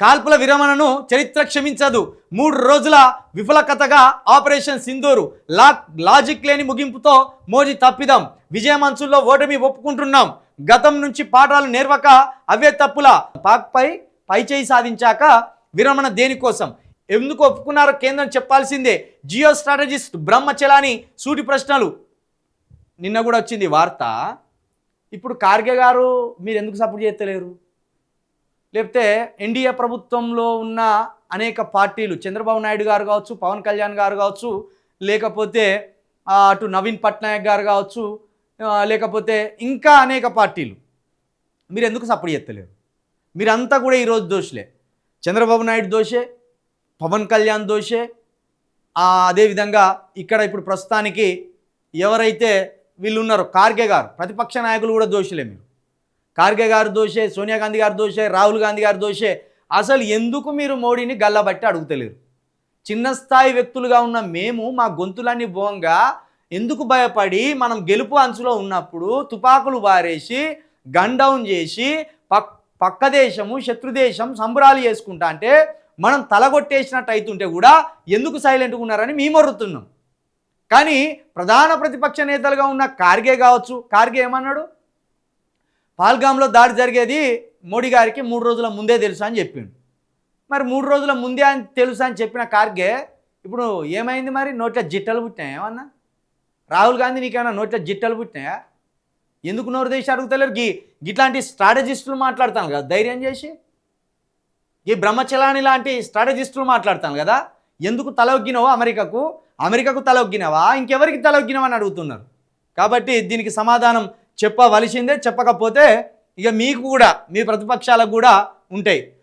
కాల్పుల విరమణను చరిత్ర క్షమించదు. మూడు రోజుల విఫలకథగా ఆపరేషన్ సింధూరు లా లాజిక్ లేని ముగింపుతో మోదీ తప్పిదం. విజయమంచుల్లో ఓటమి ఒప్పుకుంటున్నాం. గతం నుంచి పాఠాలు నేర్వక అవే తప్పుల పాక్పై పైచేయి సాధించాక విరమణ దేనికోసం? ఎందుకు ఒప్పుకున్నారో కేంద్రం చెప్పాల్సిందే. జియో స్ట్రాటజిస్ట్ బ్రహ్మచలాని సూటి ప్రశ్నలు. నిన్న కూడా వచ్చింది వార్త. ఇప్పుడు కార్గే గారు మీరు ఎందుకు సపోర్ట్ చేస్తలేరు లేకపోతే ఎన్డీఏ ప్రభుత్వంలో ఉన్న అనేక పార్టీలు చంద్రబాబు నాయుడు గారు కావచ్చు పవన్ కళ్యాణ్ గారు కావచ్చు లేకపోతే అటు నవీన్ పట్నాయక్ గారు కావచ్చు లేకపోతే ఇంకా అనేక పార్టీలు. మీరు ఎందుకు సపోర్ట్ చేస్తలేరు? మీరంతా కూడా ఈరోజు దోషులే. చంద్రబాబు నాయుడు దోషే పవన్ కళ్యాణ్ దోషే. అదేవిధంగా ఇక్కడ ఇప్పుడు ప్రస్తుతానికి ఎవరైతే వీళ్ళు ఉన్నారో కార్గే గారు ప్రతిపక్ష నాయకులు కూడా దోషులే మీరు. కార్గే గారు దోషే సోనియా గాంధీ గారు దోషే రాహుల్ గాంధీ గారు దోషే. అసలు ఎందుకు మీరు మోడీని గల్లబట్టి అడుగుతలేరు? చిన్న స్థాయి వ్యక్తులుగా ఉన్న మేము మా గొంతులన్నీ భోంగా ఎందుకు భయపడి మనం గెలుపు అంచులో ఉన్నప్పుడు తుపాకులు బారేసి గన్ డౌన్ చేసి పక్ పక్క దేశము శత్రుదేశం సంబరాలు చేసుకుంటా అంటే మనం తలగొట్టేసినట్టు అవుతుంటే కూడా ఎందుకు సైలెంట్గా ఉన్నారని మేము మొరుతున్నాం కానీ ప్రధాన ప్రతిపక్ష నేతలుగా ఉన్న కార్గే కావచ్చు. కార్గే ఏమన్నాడు? పాల్గాంలో దాడి జరిగేది మోడీ గారికి మూడు రోజుల ముందే తెలుసు అని చెప్పిండు. మరి మూడు రోజుల ముందే అని తెలుసు అని చెప్పిన కార్గే ఇప్పుడు ఏమైంది మరి? నోట్ల జిట్టలు పుట్టినాయా ఏమన్నా? రాహుల్ గాంధీ నీకేమన్నా నోట్ల జిట్టలు పుట్టినాయా? ఎందుకు నోరు దేశం అడుగుతలేరు? గీ ఇట్లాంటి స్ట్రాటజిస్టులు మాట్లాడతాను కదా ధైర్యం చేసి. ఈ బ్రహ్మచలాని లాంటి స్ట్రాటజిస్టులు మాట్లాడతాను కదా ఎందుకు తలొగ్గినవో అమెరికాకు? అమెరికాకు తలొగ్గినవా? ఇంకెవరికి తలొగ్గినావా అని అడుగుతున్నారు? కాబట్టి దీనికి సమాధానం చెప్పవలసిందే చెప్పకపోతే ఇక మీకు కూడా మీ ప్రతిపక్షాలకు కూడా ఉంటాయి.